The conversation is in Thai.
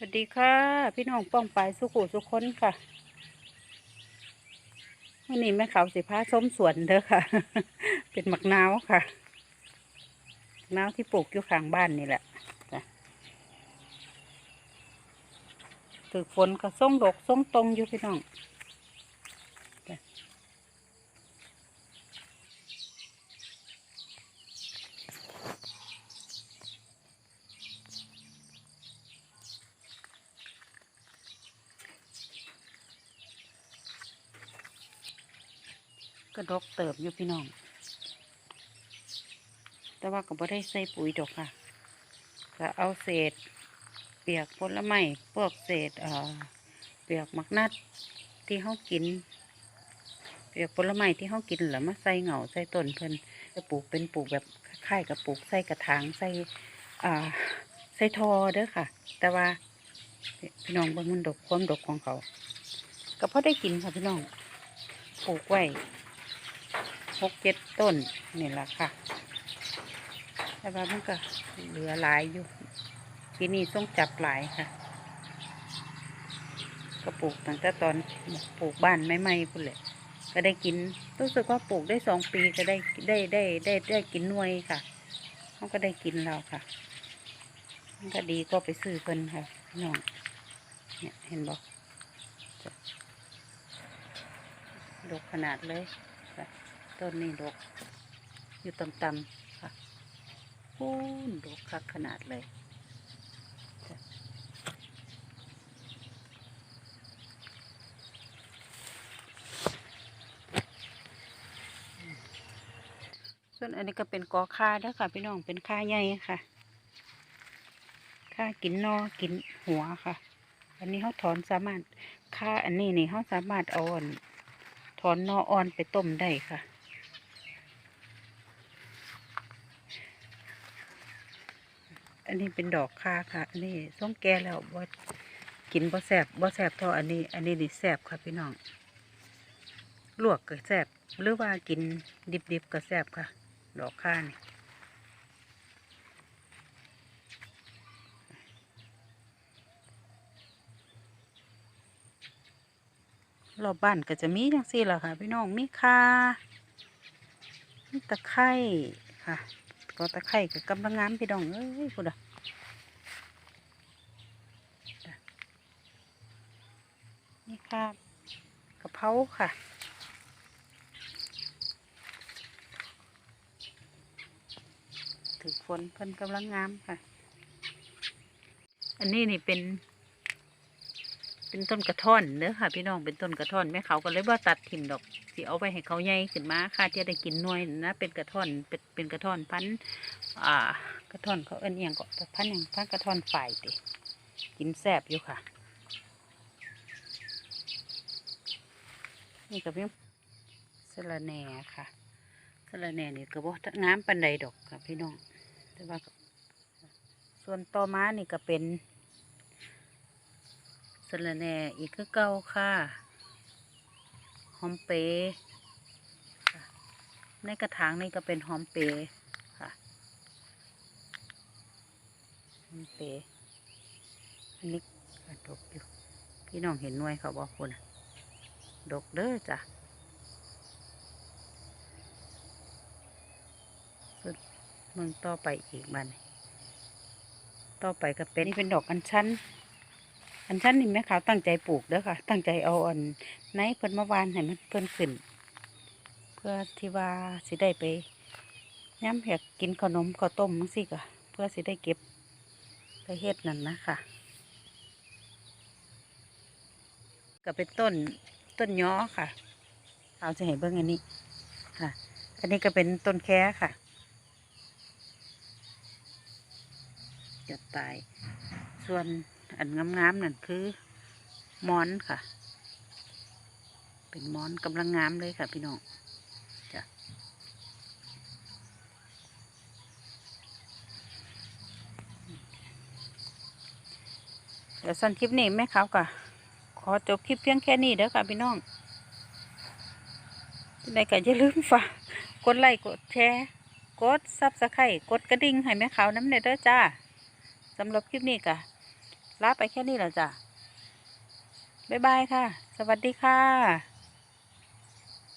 สวัสดีค่ะ พี่น้องป้องปายสุขุสุขคนค่ะวันนี้แม่เขาสิพาส้มสวนเด้อค่ะ เป็นหมักนาวค่ะนาวที่ปลูกอยู่ข้างบ้านนี่แหละตึกฝนก็ส่งดกส่งตรงอยู่พี่น้อง ก็ดกเติบอยู่พี่น้อง แต่ว่าก็บ่ได้ใส่ปุ๋ยดอกค่ะ ก็เอาเศษ เปียกผลไม้พวกเศษเอ่อเปียกมักนัดที่เขากิน เปียกผลไม้ที่เขากินแล้วมาใส่เหงาใส่ต้นเพิ่นจะปลูกเป็นปลูกแบบคล้ายกับปลูกใส่กระถางใส่อ่าใส่ทอเด้อค่ะ แต่ว่าพี่น้องเบิ่งมันดกความดกของเขา ก็พอได้กินค่ะพี่น้อง ปลูกไว้ หกเจ็ดต้นนี่แหละค่ะ แต่ว่ามันก็เหลือหลายอยู่ปีนี้ต้องจับหลายค่ะ ก็ปลูกตั้งแต่ตอนปลูกบ้านใหม่พุ่นแหละก็ได้กินรู้สึกว่าปลูกได้สองปีก็ได้ได้ได้ได้ได้กินหน่วยค่ะเขาก็ได้กินเราค่ะ มันก็ดีก็ไปซื้อเพิ่นค่ะน้องเนี่ยเห็นบอกดกขนาดเลย ต้นนี้ดก อยู่ต่ำๆค่ะโอ้นดกคักขนาดเลยส่วนอันนี้ก็เป็นกอค่าเด้อค่ะ พี่น้องเป็นค่าใหญ่ค่ะค่ากินนอกินหัวค่ะ อันนี้เขาถอนสามารถค่าอันนี้นี่เขาสามารถเอาอันถอนนออ่อนไปต้มได้ค่ะ อันนี้เป็นดอกค่าค่ะ อันนี้ส้มแก่แล้วบ่กินบ่แสบบ่แสบเท่าอันนี้ อันนี้นี่แสบค่ะพี่น้อง ลวกก็แสบหรือว่ากินดิบๆก็แสบค่ะ ดอกค่านี่รอบบ้านก็จะมีจังซี่แหละค่ะ พี่น้องมีคามีตะไคร่ค่ะ ก็ตะไคร่กับกำลังงามพี่น้องเอ้ยพูดอะนี่ค่ะกระเพราค่ะถือฝนเพิ่นกำลังงามค่ะ อันนี้นี่เป็น เป็นต้นกระท่อนเด้อค่ะ พี่น้องเป็นต้นกระท่อนแม่เขาก็เลยว่าตัดถิ่มดอกสิเอาไปให้เขาใหญ่ขึ้นมาค่ะที่ได้กินหน่วยนะเป็นกระท่อนเป็นเป็นกระท่อนพันอ่ากระท่อนเขาเอิ้นเอียงก็พันธุ์หยังพันกระท่อนฝ่ายติกินแซ่บอยู่ค่ะ นี่ก็เป็นสะระแหน่ค่ะสะระแหน่นี่ก็บ่งามปันใดดอกค่ะพี่น้องแต่ว่าส่วนต่อมานี่ก็เป็น สะระแหน่อีกคือเก่าค่ะหอมเปรในกระถางนี่ก็เป็นหอมเปรค่ะหอมเปรอันนี้ก็ดกอยู่ พี่น้องเห็นหน่วยเขาบอกคุณดกเด้อจ้ะสุดมืองต่อไปอีกบันต่อไปก็เป็นนี่เป็นดอกอัญชัน อันชั้นนี่แม่ขาวตั้งใจปลูกเด้อค่ะ ตั้งใจเอาอันไหนเพิ่นมาวานให้มันเพิ่นขึ้น เพื่อที่ว่าสิได้ไปย้ำอยากกินขนมข้าวต้มมั้งสิก็เพื่อสิได้เก็บไปเฮ็ดนั่นนะค่ะ ก็เป็นต้นต้นย้อค่ะ เอาจะเห็นเบิ้งอันนี้ค่ะ อันนี้ก็เป็นต้นแค่ค่ะจะตายส่วน อันงามๆนั่นคือมอนค่ะ เป็นมอนกำลังงามเลยค่ะพี่น้องจ้ะเดี๋ยวสั้นคลิปนี้แม่เขาก็ขอจบคลิปเพียงแค่นี้เด้อค่ะพี่น้องในก็อย่าลืมฝากกดไลค์กดแชร์กดซับสไครต์กดกระดิ่งให้แม่เขาน้ำเนเด้อจ้าสำหรับคลิปนี้ก็ ลาไปแค่นี้แหละจ้ะบ๊ายบายค่ะ สวัสดีค่ะ